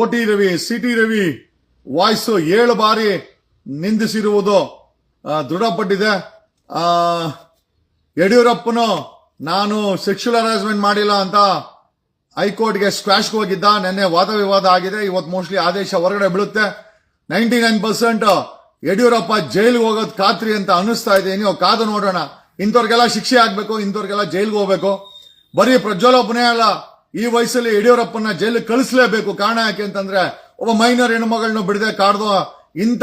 O T Ravi C T Ravi voice ಏಳು ಬಾರಿ ನಿಂದಿಸಿರುವುದು ದೃಢಪಟ್ಟಿದೆ. ಯಡಿಯೂರಪ್ಪನು, ನಾನು ಸೆಕ್ಷುಲ್ ಹರಾಸ್ಮೆಂಟ್ ಮಾಡಿಲ್ಲ ಅಂತ ಹೈಕೋರ್ಟ್ಗೆ ಸ್ಕ್ವಾಶ್ಗೆ ಹೋಗಿದ್ದ. ನಿನ್ನೆ ವಾದ ವಿವಾದ ಆಗಿದೆ. ಇವತ್ತು ಮೋಸ್ಟ್ಲಿ ಆದೇಶ ಹೊರಗಡೆ ಬೀಳುತ್ತೆ. ನೈಂಟಿ ನೈನ್ ಪರ್ಸೆಂಟ್ ಯಡಿಯೂರಪ್ಪ ಜೈಲ್ಗೆ ಹೋಗೋದು ಖಾತ್ರಿ ಅಂತ ಅನಿಸ್ತಾ ಇದೆ. ನೀವು ಕಾದು ನೋಡೋಣ. ಇಂಥವ್ರಿಗೆಲ್ಲ ಶಿಕ್ಷೆ ಆಗ್ಬೇಕು, ಇಂಥವ್ರಿಗೆಲ್ಲ ಜೈಲ್ಗೆ ಹೋಗ್ಬೇಕು. ಬರೀ ಪ್ರಜ್ವಲೊಬ್ಬನೇ ಅಲ್ಲ. ಈ ವಯಸ್ಸಲ್ಲಿ ಯಡಿಯೂರಪ್ಪನ ಜೈಲಿಗೆ ಕಳಿಸ್ಲೇಬೇಕು. ಕಾರಣ ಯಾಕೆ ಅಂತಂದ್ರೆ, ಒಬ್ಬ ಮೈನರ್ ಹೆಣ್ಮಗಳನ್ನ ಬಿಡದೆ ಕಾಡ್ದು ಇಂಥ,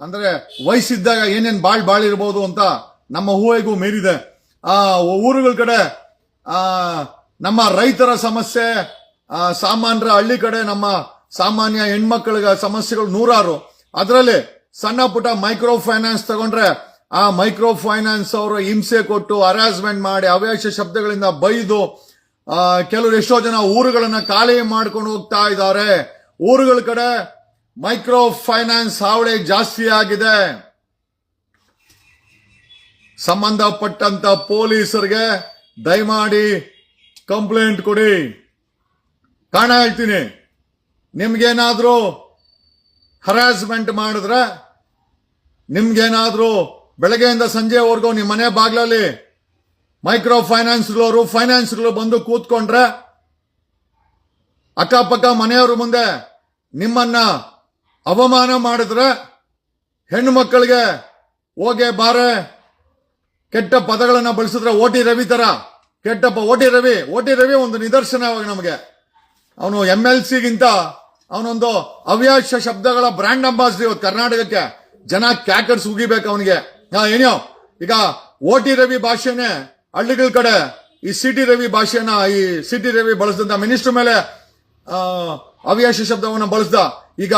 ಅಂದ್ರೆ ವಯಸ್ಸಿದ್ದಾಗ ಏನೇನ್ ಬಾಳ್ ಬಾಳಿರ್ಬೋದು ಅಂತ ನಮ್ಮ ಊಹೆಗೂ ಮೀರಿದೆ. ಆ, ಊರುಗಳ ಕಡೆ, ಆ, ನಮ್ಮ ರೈತರ ಸಮಸ್ಯೆ ಸಾಮಾನ್ಯರ ಹಳ್ಳಿ ಕಡೆ ನಮ್ಮ ಸಾಮಾನ್ಯ ಹೆಣ್ಮಕ್ಳಿಗೆ ಸಮಸ್ಯೆಗಳು ನೂರಾರು. ಅದರಲ್ಲಿ ಸಣ್ಣ ಪುಟ್ಟ ಮೈಕ್ರೋ ಫೈನಾನ್ಸ್ ತಗೊಂಡ್ರೆ, ಆ ಮೈಕ್ರೋ ಫೈನಾನ್ಸ್ ಅವರು ಹಿಂಸೆ ಕೊಟ್ಟು, ಹರಾಸ್ಮೆಂಟ್ ಮಾಡಿ ಅವ್ಯಾಶ ಶಬ್ದಗಳಿಂದ ಬೈದು ಕೆಲವರು ಎಷ್ಟೋ ಜನ ಊರುಗಳನ್ನು ಖಾಲಿ ಮಾಡ್ಕೊಂಡು ಹೋಗ್ತಾ ಇದ್ದಾರೆ. ಊರುಗಳ ಕಡೆ ಮೈಕ್ರೋ ಫೈನಾನ್ಸ್ ಹಾವಳಿ ಜಾಸ್ತಿ ಆಗಿದೆ. ಸಂಬಂಧಪಟ್ಟಂತ ಪೊಲೀಸರಿಗೆ ದಯಮಾಡಿ ಕಂಪ್ಲೇಂಟ್ ಕೊಡಿ. ಕಾಣ ಹೇಳ್ತೀನಿ, ನಿಮ್ಗೇನಾದ್ರೂ ಹರಾಸ್ಮೆಂಟ್ ಮಾಡಿದ್ರೆ, ನಿಮ್ಗೇನಾದ್ರೂ ಬೆಳಗ್ಗೆಯಿಂದ ಸಂಜೆವರೆಗೂ ನಿಮ್ಮ ಮನೆ ಬಾಗ್ಲಲ್ಲಿ ಮೈಕ್ರೋ ಫೈನಾನ್ಸ್ಗಳವರು ಫೈನಾನ್ಸ್ಗಳು ಬಂದು ಕೂತ್ಕೊಂಡ್ರೆ ಅಕ್ಕಪಕ್ಕ ಮನೆಯವ್ರ ಮುಂದೆ ನಿಮ್ಮನ್ನ ಅವಮಾನ ಮಾಡಿದ್ರೆ ಹೆಣ್ಣು ಮಕ್ಕಳಿಗೆ ಹೋಗೆ ಬಾರೆ, ಕೆಟ್ಟ ಪದಗಳನ್ನ ಬಳಸಿದ್ರೆ ಓಟಿ ರವಿ ತರ. ಕೆಟ್ಟಪ್ಪ, ಓಟಿ ರವಿ ಓಟಿ ರವಿ ಒಂದು ನಿದರ್ಶನ ಅವಾಗ ನಮಗೆ. ಅವನು ಎಂ ಎಲ್ ಸಿಗಿಂತ ಅವನೊಂದು ಅವ್ಯಾಶ ಶಬ್ದಗಳ ಬ್ರ್ಯಾಂಡ್ ಅಂಬಾಸಿಡರ್ ಇವತ್ತು ಕರ್ನಾಟಕಕ್ಕೆ. ಜನ ಕ್ಯಾಕರ್ಸ್ ಉಗಿಬೇಕು ಅವನಿಗೆ. ಏನೋ ಈಗ ಓಟಿ ರವಿ ಭಾಷೆನೆ ಹಳ್ಳಿಗಳ ಕಡೆ ಈ ಸಿಟಿ ರವಿ ಭಾಷೆನ ಈ ಸಿಟಿ ರವಿ ಬಳಸಿದಂತ ಮಿನಿಸ್ಟರ್ ಮೇಲೆ ಅವ್ಯಾಶ ಶಬ್ದವನ್ನು ಬಳಸ್ದ. ಈಗ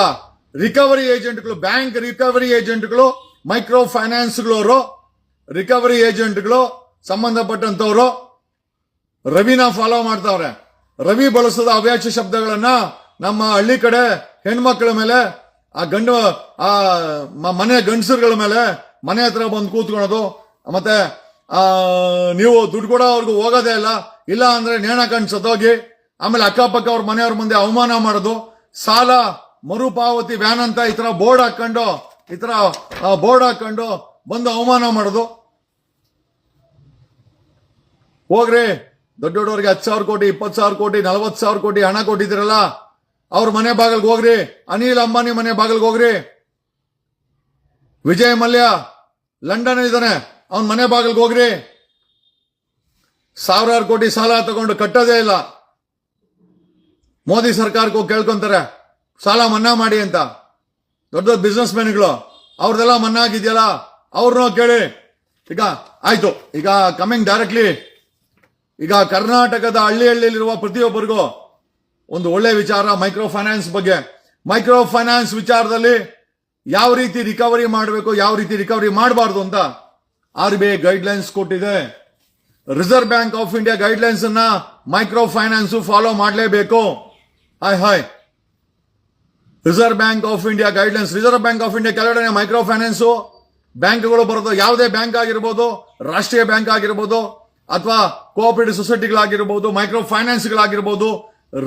ರಿಕವರಿ ಏಜೆಂಟ್ಗಳು, ಬ್ಯಾಂಕ್ ರಿಕವರಿ ಏಜೆಂಟ್ಗಳು ಮೈಕ್ರೋ ಫೈನಾನ್ಸ್ಗಳವರು ರಿಕವರಿ ಏಜೆಂಟ್ಗಳು ಸಂಬಂಧಪಟ್ಟಂತವರು ರವಿನ ಫಾಲೋ ಮಾಡ್ತಾವ್ರೆ. ರವಿ ಬಳಸದ ಅವ್ಯಾಚ ಶಬ್ದಗಳನ್ನ ನಮ್ಮ ಹಳ್ಳಿ ಕಡೆ ಹೆಣ್ಮಕ್ಳ ಮೇಲೆ, ಆ ಗಂಡು, ಆ ಮನೆ ಗಂಡಸರುಗಳ ಮೇಲೆ ಮನೆ ಹತ್ರ ಬಂದು ಕೂತ್ಕೊಳೋದು, ಮತ್ತೆ ನೀವು ದುಡ್ಡು ಕೂಡ ಅವ್ರಿಗೂ ಹೋಗೋದೇ ಇಲ್ಲ. ಇಲ್ಲ ಅಂದ್ರೆ ನೇಣ ಕಂಡು ಸತ್ತೋಗಿ, ಆಮೇಲೆ ಅಕ್ಕಪಕ್ಕ ಅವ್ರ ಮನೆಯವ್ರ ಮುಂದೆ ಅವಮಾನ ಮಾಡೋದು. ಸಾಲ, ಮರುಪಾವತಿ, ವ್ಯಾನ್ ಅಂತ ಈ ತರ ಬೋರ್ಡ್ ಹಾಕೊಂಡು, ಈ ತರ ಬೋರ್ಡ್ ಹಾಕೊಂಡು ಬಂದು ಅವಮಾನ ಮಾಡೋದು. ಹೋಗ್ರಿ, ದೊಡ್ಡ ದೊಡ್ಡವ್ರಿಗೆ ಹತ್ತು ಸಾವಿರ ಕೋಟಿ, ಇಪ್ಪತ್ತು ಸಾವಿರ ಕೋಟಿ, ನಲವತ್ತು ಸಾವಿರ ಕೋಟಿ ಹಣ ಕೊಟ್ಟಿದ್ದೀರಲ್ಲ, ಅವ್ರ ಮನೆ ಬಾಗಿಲ್ಗೆ ಹೋಗ್ರಿ. ಅನಿಲ್ ಅಂಬಾನಿ ಮನೆ ಬಾಗಿಲ್ಗೆ ಹೋಗ್ರಿ. ವಿಜಯ್ ಮಲ್ಯ, ಲಂಡನ್ ಇದ್ದಾನೆ. ಅವನ್ ಮನೆ ಬಾಗಿಲ್ಗೆ ಹೋಗ್ರಿ. ಸಾವಿರಾರು ಕೋಟಿ ಸಾಲ ತಗೊಂಡು ಕಟ್ಟೋದೇ ಇಲ್ಲ. ಮೋದಿ ಸರ್ಕಾರಕ್ಕೆ ಹೋಗಿ ಕೇಳ್ಕೊಂತಾರೆ, ಸಾಲ ಮನ್ನಾ ಮಾಡಿ ಅಂತ. ದೊಡ್ಡ ದೊಡ್ಡ ಬಿಸ್ನೆಸ್ ಮ್ಯಾನ್ಗಳು ಅವ್ರದೆಲ್ಲ ಮನ್ನಾ ಆಗಿದೆಯಲ್ಲ ಅವ್ರನ್ನ ಕೇಳಿ. ಈಗ ಆಯ್ತು, ಈಗ ಕಮಿಂಗ್ ಡೈರೆಕ್ಟ್ಲಿ ಈಗ ಕರ್ನಾಟಕದ ಹಳ್ಳಿ ಹಳ್ಳಿಯಲ್ಲಿರುವ ಪ್ರತಿಯೊಬ್ಬರಿಗೂ ಒಂದು ಒಳ್ಳೆ ವಿಚಾರ ಮೈಕ್ರೋ ಫೈನಾನ್ಸ್ ಬಗ್ಗೆ. ಮೈಕ್ರೋ ಫೈನಾನ್ಸ್ ವಿಚಾರದಲ್ಲಿ ಯಾವ ರೀತಿ ರಿಕವರಿ ಮಾಡಬೇಕು, ಯಾವ ರೀತಿ ರಿಕವರಿ ಮಾಡಬಾರ್ದು ಅಂತ ಆರ್ ಬಿ ಐ ಗೈಡ್ಲೈನ್ಸ್ ಕೊಟ್ಟಿದೆ. Reserve bank of India guidelines ಅನ್ನ ಮೈಕ್ರೋ ಫೈನಾನ್ಸ್ ಫಾಲೋ ಮಾಡಲೇಬೇಕು. ಹಾಯ್ hi reserve bank of India guidelines reserve bank of India ಕೆಳಗಡೆ ಮೈಕ್ರೋ ಫೈನಾನ್ಸ್ ಬ್ಯಾಂಕ್ಗಳು ಬರೋದು ಯಾವುದೇ ಬ್ಯಾಂಕ್ ಆಗಿರ್ಬೋದು, ರಾಷ್ಟ್ರೀಯ ಬ್ಯಾಂಕ್ ಆಗಿರ್ಬೋದು, ಅಥವಾ ಕೋಆಪರೇಟಿವ್ ಸೊಸೈಟಿಗಳಾಗಿರ್ಬೋದು micro ಫೈನಾನ್ಸ್ಗಳಾಗಿರ್ಬೋದು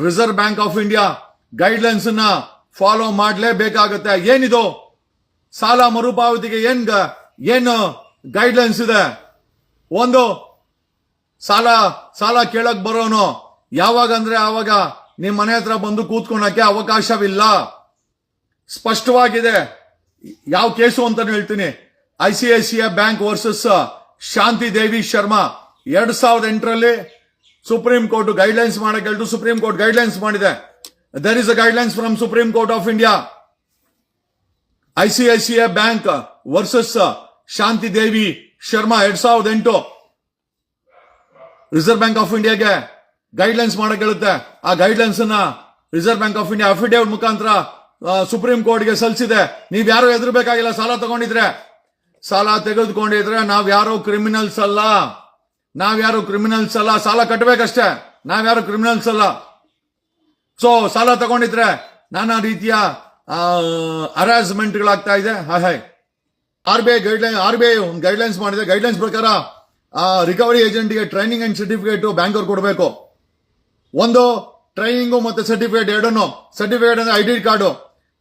reserve bank of India guidelines ಅನ್ನ ಫಾಲೋ ಮಾಡಲೇಬೇಕಾಗುತ್ತೆ. ಏನಿದು? ಸಾಲ ಮರುಪಾವತಿಗೆ ಏನ್ ಏನು ಗೈಡ್ಲೈನ್ಸ್ ಇದೆ. ಒಂದು, ಸಾಲ ಸಾಲ ಕೇಳಕ್ ಬರೋನು. ಯಾವಾಗ ಅಂದ್ರೆ ಆವಾಗ ನಿಮ್ ಮನೆ ಹತ್ರ ಬಂದು ಕೂತ್ಕೊಳಕ್ಕೆ ಅವಕಾಶವಿಲ್ಲ. ಸ್ಪಷ್ಟವಾಗಿದೆ. ಯಾವ ಕೇಸು ಅಂತ ಹೇಳ್ತೀನಿ. I C I C I bank versus Shanti Devi Sharma. ಎರಡ್ ಸಾವಿರದ ಎಂಟರಲ್ಲಿ ಸುಪ್ರೀಂ ಕೋರ್ಟ್ ಗೈಡ್ಲೈನ್ಸ್ ಮಾಡಕ್ಕೆ ಹೇಳ್ತು ಸುಪ್ರೀಂ ಕೋರ್ಟ್ ಗೈಡ್ಲೈನ್ಸ್ ಮಾಡಿದೆ. There is a guidelines from supreme court of India I C I C I bank versus Shanti Devi Sharma ಎರಡ್ ಸಾವಿರದ ಎಂಟು. Reserve bank of ಇಂಡಿಯಾಗೆ ಗೈಡ್ಲೈನ್ಸ್ ಮಾಡಕ್ ಹೇಳುತ್ತೆ. ಆ ಗೈಡ್ಲೈನ್ಸ್ ಅನ್ನ reserve bank of India affidavit ಮುಖಾಂತರ ಸುಪ್ರೀಂ ಕೋರ್ಟ್ಗೆ ಸಲ್ಲಿಸಿದೆ. ನೀವ್ ಯಾರು ಹೆದರ್ಬೇಕಾಗಿಲ್ಲ, ಸಾಲ ತಗೊಂಡಿದ್ರೆ. ಸಾಲ ತೆಗೆದುಕೊಂಡಿದ್ರೆ ನಾವ್ ಯಾರು ಕ್ರಿಮಿನಲ್ಸ್ ಅಲ್ಲ. ನಾವ್ ಯಾರು ಕ್ರಿಮಿನಲ್ಸ್ ಅಲ್ಲ. ಸಾಲ ಕಟ್ಟಬೇಕಷ್ಟೇ ನಾವ್ ಯಾರು ಕ್ರಿಮಿನಲ್ಸ್ ಅಲ್ಲ. ಸೊ ಸಾಲ ತಗೊಂಡಿದ್ರೆ ನಾನಾ ರೀತಿಯ ಹರಾಸ್ಮೆಂಟ್ಗಳಾಗ್ತಾ ಇದೆ. ಹಾಯ್ hi R B I guideline R B I guidelines ಮಾಡಿದೆ ಗೈಡ್ಲೈನ್ಸ್ ಪ್ರಕಾರ ರಿಕವರಿ ಏಜೆಂಟ್ಗೆ ಟ್ರೈನಿಂಗ್ ಅಂಡ್ ಸರ್ಟಿಫಿಕೇಟ್ ಬ್ಯಾಂಕ್ ಅವ್ರು ಕೊಡಬೇಕು. ಒಂದು ಟ್ರೈನಿಂಗು ಮತ್ತೆ ಸರ್ಟಿಫಿಕೇಟ್ ಎರಡನ್ನು ಸರ್ಟಿಫಿಕೇಟ್ ಅಂದ್ರೆ I D card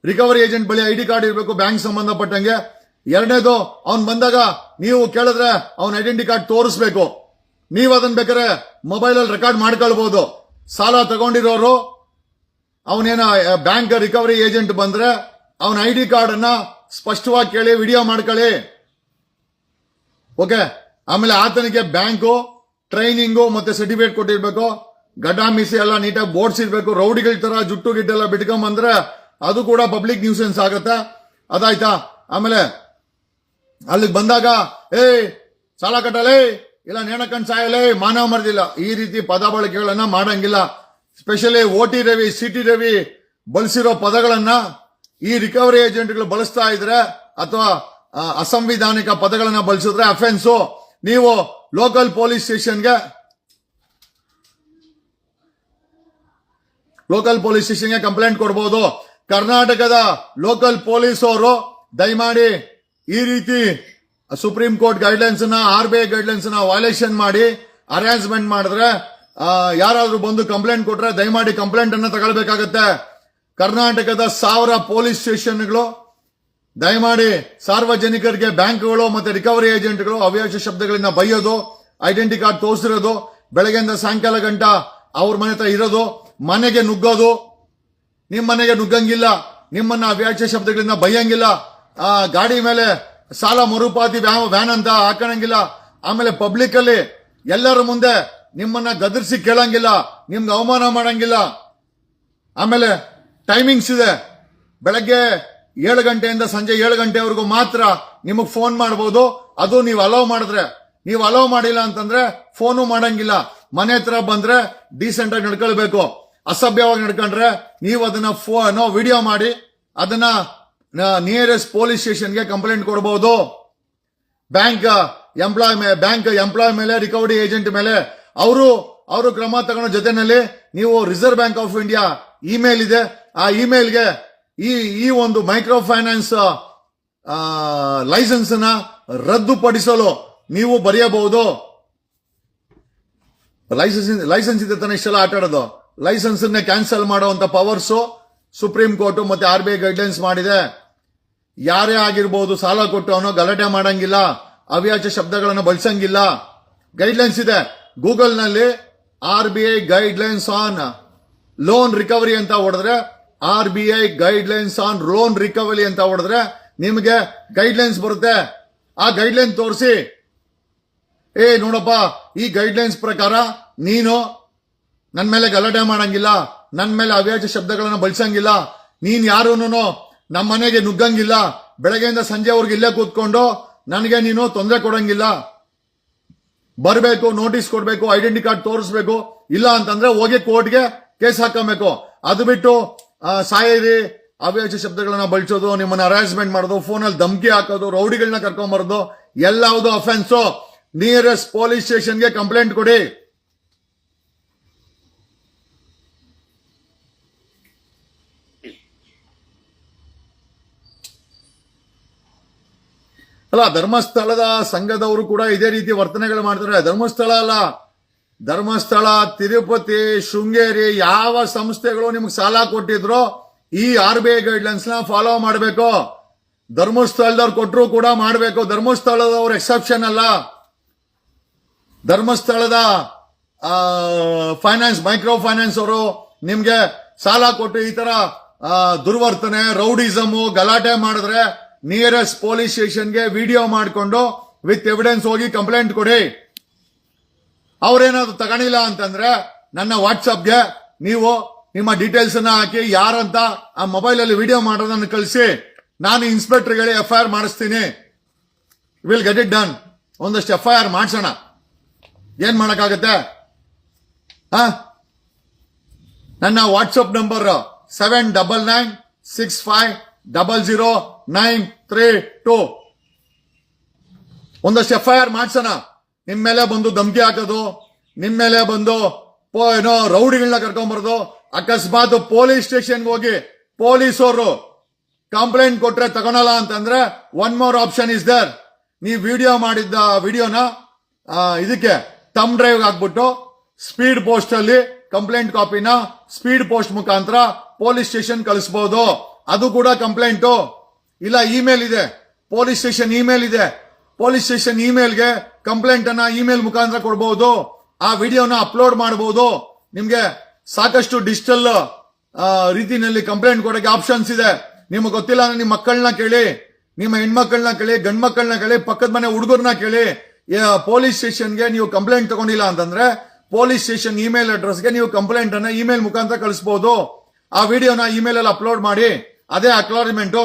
recovery agent ಬಳಿ ಐ ಡಿ ಕಾರ್ಡ್ ಇರಬೇಕು ಬ್ಯಾಂಕ್ ಸಂಬಂಧಪಟ್ಟಂಗೆ. ಎರಡನೇದು, ಅವ್ನು ಬಂದಾಗ ನೀವು ಕೇಳಿದ್ರೆ ಅವ್ನ ಐಡೆಂಟಿ ಕಾರ್ಡ್ ತೋರಿಸ್ಬೇಕು. ನೀವು ಅದನ್ನ ಬೇಕಾದ್ರೆ ಮೊಬೈಲ್ ಅಲ್ಲಿ ರೆಕಾರ್ಡ್ ಮಾಡ್ಕೊಳ್ಬಹುದು ಸಾಲ ತಗೊಂಡಿರೋರು, ಅವನೇನ ಬ್ಯಾಂಕ್ ರಿಕವರಿ ಏಜೆಂಟ್ ಬಂದ್ರೆ, ಅವನ ಐ ಡಿ ಕಾರ್ಡ್ ಅನ್ನ ಸ್ಪಷ್ಟವಾಗಿ ಕೇಳಿ, ವಿಡಿಯೋ ಮಾಡ್ಕೊಳ್ಳಿ. ಓಕೆ ಆಮೇಲೆ ಆತನಿಗೆ ಬ್ಯಾಂಕು, ಟ್ರೈನಿಂಗು ಮತ್ತೆ ಸರ್ಟಿಫಿಕೇಟ್ ಕೊಟ್ಟಿರ್ಬೇಕು. ಗಡ್ಡ ಮೀಸಿ ಎಲ್ಲ ನೀಟಾಗಿ ಬೋರ್ಡ್ಸ್ ಇರ್ಬೇಕು. ರೌಡಿಗಳ ತರ ಜುಟ್ಟು ಗಿಟ್ಟೆಲ್ಲ ಬಿಟ್ಕೊಂಬಂದ್ರೆ ಅದು ಕೂಡ ಪಬ್ಲಿಕ್ ನ್ಯೂಸೆನ್ಸ್ ಆಗುತ್ತೆ. ಅದಾಯ್ತಾ? ಆಮೇಲೆ ಅಲ್ಲಿಗೆ ಬಂದಾಗ, ಏಯ್, ಸಾಲ ಕಟ್ಟಲೇ? ಇಲ್ಲ ನೇಣಕಂಡ್ ಸಾಯಲೇ? ಮಾನವ ಮರದಿಲ್ಲ. ಈ ರೀತಿ ಪದ ಬಳಕೆಗಳನ್ನ ಮಾಡಂಗಿಲ್ಲ. Specially O Ravi C T Ravi ಬಳಸಿರೋ ಪದಗಳನ್ನ ಈ ರಿಕವರಿ ಏಜೆಂಟ್ಗಳು ಬಳಸ್ತಾ ಇದ್ರೆ ಅಥವಾ ಅಸಂವಿಧಾನಿಕ ಪದಗಳನ್ನ ಬಳಸಿದ್ರೆ ಅಫೆನ್ಸು ನೀವು ಲೋಕಲ್ ಪೊಲೀಸ್ ಸ್ಟೇಷನ್ಗೆ ಲೋಕಲ್ ಪೊಲೀಸ್ ಸ್ಟೇಷನ್ಗೆ ಕಂಪ್ಲೇಂಟ್ ಕೊಡಬಹುದು ಕರ್ನಾಟಕದ ಲೋಕಲ್ ಪೊಲೀಸ್ ಅವರು ದಯಮಾಡಿ ಈ ರೀತಿ ಸುಪ್ರೀಂ ಕೋರ್ಟ್ ಗೈಡ್ಲೈನ್ಸ್ನ ಆರ್ ಬಿ ಐ ಗೈಡ್ಲೈನ್ಸ್ನ ವೈಲೇಷನ್ ಮಾಡಿ ಅರೇಂಜ್ಮೆಂಟ್ ಮಾಡಿದ್ರೆ ಯಾರಾದರೂ ಬಂದು ಕಂಪ್ಲೇಂಟ್ ಕೊಟ್ರೆ ದಯಮಾಡಿ ಕಂಪ್ಲೇಂಟ್ ಅನ್ನ ತಗೊಳ್ಬೇಕಾಗತ್ತೆ. ಕರ್ನಾಟಕದ ಸಾವಿರ ಪೊಲೀಸ್ ಸ್ಟೇಷನ್ಗಳು, ದಯಮಾಡಿ ಸಾರ್ವಜನಿಕರಿಗೆ ಬ್ಯಾಂಕ್ಗಳು ಮತ್ತೆ ರಿಕವರಿ ಏಜೆಂಟ್ಗಳು ಅವ್ಯಾಶ ಶಬ್ದಗಳಿಂದ ಬೈಯೋದು, ಐಡೆಂಟಿ ಕಾರ್ಡ್ ತೋರಿಸಿರೋದು, ಬೆಳಗ್ಗೆಯಿಂದ ಸಾಯಂಕಾಲ ಗಂಟ ಅವ್ರ ಮನೆ ಹತ್ರ ಇರೋದು, ಮನೆಗೆ ನುಗ್ಗೋದು. ನಿಮ್ಮ ಮನೆಗೆ ನುಗ್ಗಂಗಿಲ್ಲ, ನಿಮ್ಮನ್ನ ಅವ್ಯಾಚ ಶಬ್ದಗಳಿಂದ ಬೈಯಂಗಿಲ್ಲ, ಆ ಗಾಡಿ ಮೇಲೆ ಸಾಲ ಮರುಪಾತಿ ವ್ಯಾ- ವ್ಯಾನ್ ಅಂತ ಹಾಕಣಂಗಿಲ್ಲ, ಆಮೇಲೆ ಪಬ್ಲಿಕ್ ಅಲ್ಲಿ ಎಲ್ಲರ ಮುಂದೆ ನಿಮ್ಮನ್ನ ಗದರ್ಸಿ ಕೇಳಂಗಿಲ್ಲ, ನಿಮ್ಗೆ ಅವಮಾನ ಮಾಡಂಗಿಲ್ಲ. ಆಮೇಲೆ ಟೈಮಿಂಗ್ಸ್ ಇದೆ. ಬೆಳಗ್ಗೆ ಏಳು ಗಂಟೆಯಿಂದ ಸಂಜೆ ಏಳು ಗಂಟೆವರೆಗೂ ಮಾತ್ರ ನಿಮಗೆ ಫೋನ್ ಮಾಡಬಹುದು ಅದು ನೀವು ಅಲೋ ಮಾಡಿದ್ರೆ. ನೀವು ಅಲೋ ಮಾಡಿಲ್ಲ ಅಂತಂದ್ರೆ ಫೋನು ಮಾಡಂಗಿಲ್ಲ. ಮನೆ ಹತ್ರ ಬಂದ್ರೆ ಡೀಸೆಂಟ್ ಆಗಿ ನಡ್ಕೊಳ್ಬೇಕು. ಅಸಭ್ಯವಾಗಿ ನಡ್ಕೊಂಡ್ರೆ ನೀವು ಅದನ್ನ ಫೋನ್ ವಿಡಿಯೋ ಮಾಡಿ, ಅದನ್ನ ನಿಯರೆಸ್ಟ್ ಪೊಲೀಸ್ ಸ್ಟೇಷನ್ಗೆ ಕಂಪ್ಲೇಂಟ್ ಕೊಡಬಹುದು ಬ್ಯಾಂಕ್ ಎಂಪ್ಲಾಯ್ ಬ್ಯಾಂಕ್ ಎಂಪ್ಲಾಯ್ ಮೇಲೆ ರಿಕವರಿ ಏಜೆಂಟ್ ಮೇಲೆ, ಅವರು ಅವರು ಕ್ರಮ ತಗೊಳ್ಳೋ ಜೊತೆನಲ್ಲಿ ನೀವು reserve bank of India email ಇದೆ. ಆ ಇಮೇಲ್ಗೆ ಈ ಈ ಒಂದು ಮೈಕ್ರೋ ಫೈನಾನ್ಸ್ ಲೈಸೆನ್ಸ್ನ ರದ್ದುಪಡಿಸಲು ನೀವು ಬರೆಯಬಹುದು. ಲೈಸೆನ್ಸ್ ಲೈಸೆನ್ಸ್ ಇದೆ ತಾನೇ ಇಷ್ಟೆಲ್ಲ ಆಟ ಆಡೋದು. ಲೈಸೆನ್ಸ್ ಕ್ಯಾನ್ಸಲ್ ಮಾಡುವಂತ ಪವರ್ಸ್ ಸುಪ್ರೀಂ ಕೋರ್ಟ್ ಮತ್ತೆ ಆರ್ ಬಿ ಐ ಗೈಡ್ಲೈನ್ಸ್ ಮಾಡಿದೆ. ಯಾರೇ ಆಗಿರ್ಬೋದು ಸಾಲ ಕೊಟ್ಟು ಅವನು ಗಲಾಟೆ ಮಾಡಂಗಿಲ್ಲ ಅವ್ಯಾಚ ಶಬ್ದಗಳನ್ನು ಬಳಸಂಗಿಲ್ಲ. ಗೈಡ್ಲೈನ್ಸ್ ಇದೆ. ಗೂಗಲ್ನಲ್ಲಿ R B I guidelines on loan recovery ಅಂತ ಹೊಡೆದ್ರೆ R B I guidelines on loan recovery ಅಂತ ಹೊಡೆದ್ರೆ ನಿಮಗೆ ಗೈಡ್ಲೈನ್ಸ್ ಬರುತ್ತೆ. ಆ ಗೈಡ್ಲೈನ್ ತೋರಿಸಿ. ಏ, ನೋಡಪ್ಪ, ಈ ಗೈಡ್ಲೈನ್ಸ್ ಪ್ರಕಾರ ನೀನು ನನ್ನ ಮೇಲೆ ಗಲಾಟೆ ಮಾಡಂಗಿಲ್ಲ ನನ್ನ ಮೇಲೆ ಅವ್ಯಾಜ ಶಬ್ದಗಳನ್ನು ಬಳಸಂಗಿಲ್ಲ, ನೀನ್ ಯಾರೂನು ನಮ್ಮ ಮನೆಗೆ ನುಗ್ಗಂಗಿಲ್ಲ, ಬೆಳಗ್ಗೆಯಿಂದ ಸಂಜೆವರೆಗೆ ಇಲ್ಲೇ ಕೂತ್ಕೊಂಡು ನನಗೆ ನೀನು ತೊಂದರೆ ಕೊಡಂಗಿಲ್ಲ. ಬರಬೇಕು ನೋಟಿಸ್ ಕೊಡಬೇಕು ಐಡೆಂಟಿ ಕಾರ್ಡ್ ತೋರಿಸ್ಬೇಕು, ಇಲ್ಲ ಅಂತಂದ್ರೆ ಹೋಗಿ ಕೋರ್ಟ್ಗೆ ಕೇಸ್ ಹಾಕೋಬೇಕು. ಅದು ಬಿಟ್ಟು ಸಾಯಿರಿ ಅವ್ಯಾಚ ಶಬ್ದಗಳನ್ನ ಬಳಸೋದು, ನಿಮ್ಮನ್ನ ಹರಾಸ್ಮೆಂಟ್ ಮಾಡೋದು ಫೋನಲ್ಲಿ ಧಮಕಿ ಹಾಕೋದು ರೌಡಿಗಳನ್ನ ಕರ್ಕೊಂಬರೋದು ಎಲ್ಲವುದು ಅಫೆನ್ಸು ನಿಯರೆಸ್ಟ್ ಪೊಲೀಸ್ ಸ್ಟೇಷನ್ಗೆ ಕಂಪ್ಲೇಂಟ್ ಕೊಡಿ. ಅಲ್ಲ, ಧರ್ಮಸ್ಥಳದ ಸಂಘದವರು ಕೂಡ ಇದೇ ರೀತಿ ವರ್ತನೆಗಳು ಮಾಡ್ತಾರೆ. ಧರ್ಮಸ್ಥಳ ಅಲ್ಲ ಧರ್ಮಸ್ಥಳ, ತಿರುಪತಿ, ಶೃಂಗೇರಿ ಯಾವ ಸಂಸ್ಥೆಗಳು ನಿಮ್ಗೆ ಸಾಲ ಕೊಟ್ಟಿದ್ರು ಈ ಆರ್ ಬಿ ಐ ಗೈಡ್ಲೈನ್ಸ್ನ ಫಾಲೋ ಮಾಡಬೇಕು. ಧರ್ಮಸ್ಥಳದವ್ರು ಕೊಟ್ಟರು ಕೂಡ ಮಾಡಬೇಕು. ಧರ್ಮಸ್ಥಳದವ್ರು ಎಕ್ಸೆಪ್ಷನ್ ಅಲ್ಲ. ಧರ್ಮಸ್ಥಳದ ಫೈನಾನ್ಸ್ ಮೈಕ್ರೋ ಫೈನಾನ್ಸ್ ಅವರು ನಿಮ್ಗೆ ಸಾಲ ಕೊಟ್ಟು ಈ ತರ ದುರ್ವರ್ತನೆ ರೌಡಿಸಮ್ ಗಲಾಟೆ ಮಾಡಿದ್ರೆ ನಿಯರೆಸ್ಟ್ ಪೊಲೀಸ್ ಸ್ಟೇಷನ್ಗೆ ವಿಡಿಯೋ ಮಾಡಿಕೊಂಡು ವಿತ್ ಎವಿಡೆನ್ಸ್ ಹೋಗಿ ಕಂಪ್ಲೇಂಟ್ ಕೊಡಿ. ಅವ್ರೇನಾದ್ರು ತಗೊಂಡಿಲ್ಲ ಅಂತಂದ್ರೆ ನನ್ನ ವಾಟ್ಸಪ್ಗೆ ನೀವು ನಿಮ್ಮ ಡೀಟೇಲ್ಸ್ ಅನ್ನ ಹಾಕಿ ಯಾರಂತ ಆ ಮೊಬೈಲ್ ಅಲ್ಲಿ ವಿಡಿಯೋ ಮಾಡೋದನ್ನು ಕಳಿಸಿ, ನಾನು ಇನ್ಸ್ಪೆಕ್ಟರ್ಗೆ ಎಫ್ ಐ ಆರ್ ಮಾಡಿಸ್ತೀನಿ. ವಿಲ್ ಗೆಟ್ ಇಟ್ ಡನ್ ಒಂದಷ್ಟು ಎಫ್ ಐ ಆರ್ ಮಾಡಿಸೋಣ. ಏನ್ ಮಾಡಕ್ಕಾಗತ್ತೆ? ನನ್ನ WhatsApp number seven double nine six five double zero nine three two ಒಂದಷ್ಟು ಎಫ್ ಐ ಆರ್ ಮಾಡ್ಸೋಣ. ನಿಮ್ ಮೇಲೆ ಬಂದು ಧಮಕಿ ಹಾಕೋದು ನಿಮ್ಮ ಮೇಲೆ ಬಂದು ಏನೋ ರೌಡಿಗಳನ್ನ ಕರ್ಕೊಂಬರೋದು ಅಕಸ್ಮಾತ್ ಪೊಲೀಸ್ ಸ್ಟೇಷನ್ಗೆ ಹೋಗಿ ಪೊಲೀಸರು ಕಂಪ್ಲೇಂಟ್ ಕೊಟ್ರೆ ತಗೊಳಲ್ಲ ಅಂತಂದ್ರೆ one more option is there ನೀವು ವಿಡಿಯೋ ಮಾಡಿದ್ದ ವಿಡಿಯೋನ ಇದಕ್ಕೆ ತಮ್ ಡ್ರೈವ್ ಹಾಕ್ಬಿಟ್ಟು ಸ್ಪೀಡ್ ಪೋಸ್ಟ್ ಅಲ್ಲಿ ಕಂಪ್ಲೇಂಟ್ ಕಾಪಿನ ಸ್ಪೀಡ್ ಪೋಸ್ಟ್ ಮುಖಾಂತರ ಪೊಲೀಸ್ ಸ್ಟೇಷನ್ ಕಳಿಸಬಹುದು ಅದು ಕೂಡ ಕಂಪ್ಲೇಂಟು ಇಲ್ಲ ಇಮೇಲ್ ಇದೆ. ಪೊಲೀಸ್ ಸ್ಟೇಷನ್ ಇಮೇಲ್ ಇದೆ. ಪೊಲೀಸ್ ಸ್ಟೇಷನ್ ಇಮೇಲ್ಗೆ ಕಂಪ್ಲೇಂಟ್ ಅನ್ನ ಇಮೇಲ್ ಮುಖಾಂತರ ಕೊಡಬಹುದು ಆ ವಿಡಿಯೋನ ಅಪ್ಲೋಡ್ ಮಾಡಬಹುದು ನಿಮ್ಗೆ ಸಾಕಷ್ಟು ಡಿಜಿಟಲ್ ರೀತಿನಲ್ಲಿ ಕಂಪ್ಲೇಂಟ್ ಕೊಡಕ್ಕೆ ಆಪ್ಷನ್ಸ್ ಇದೆ. ನಿಮಗೆ ಗೊತ್ತಿಲ್ಲ ಅಂದ್ರೆ ನಿಮ್ಮ ಮಕ್ಕಳನ್ನ ಕೇಳಿ, ನಿಮ್ಮ ಹೆಣ್ಮಕ್ಳನ್ನ ಕೇಳಿ ಗಂಡ್ ಮಕ್ಕಳನ್ನ ಕೇಳಿ, ಪಕ್ಕದ ಮನೆ ಹುಡುಗರನ್ನ ಕೇಳಿ ಪೊಲೀಸ್ ಸ್ಟೇಷನ್ಗೆ ನೀವು ಕಂಪ್ಲೇಂಟ್ ತಗೊಂಡಿಲ್ಲ ಅಂತಂದ್ರೆ ಪೊಲೀಸ್ ಸ್ಟೇಷನ್ ಇಮೇಲ್ ಅಡ್ರೆಸ್ಗೆ ನೀವು ಕಂಪ್ಲೇಂಟ್ ಅನ್ನ ಇಮೇಲ್ ಮುಖಾಂತರ ಕಳಿಸಬಹುದು ಆ ವಿಡಿಯೋನ ಇಮೇಲ್ ಅಲ್ಲಿ ಅಪ್ಲೋಡ್ ಮಾಡಿ, ಅದೇ ಅಕ್ಲಾರಿಮೆಂಟು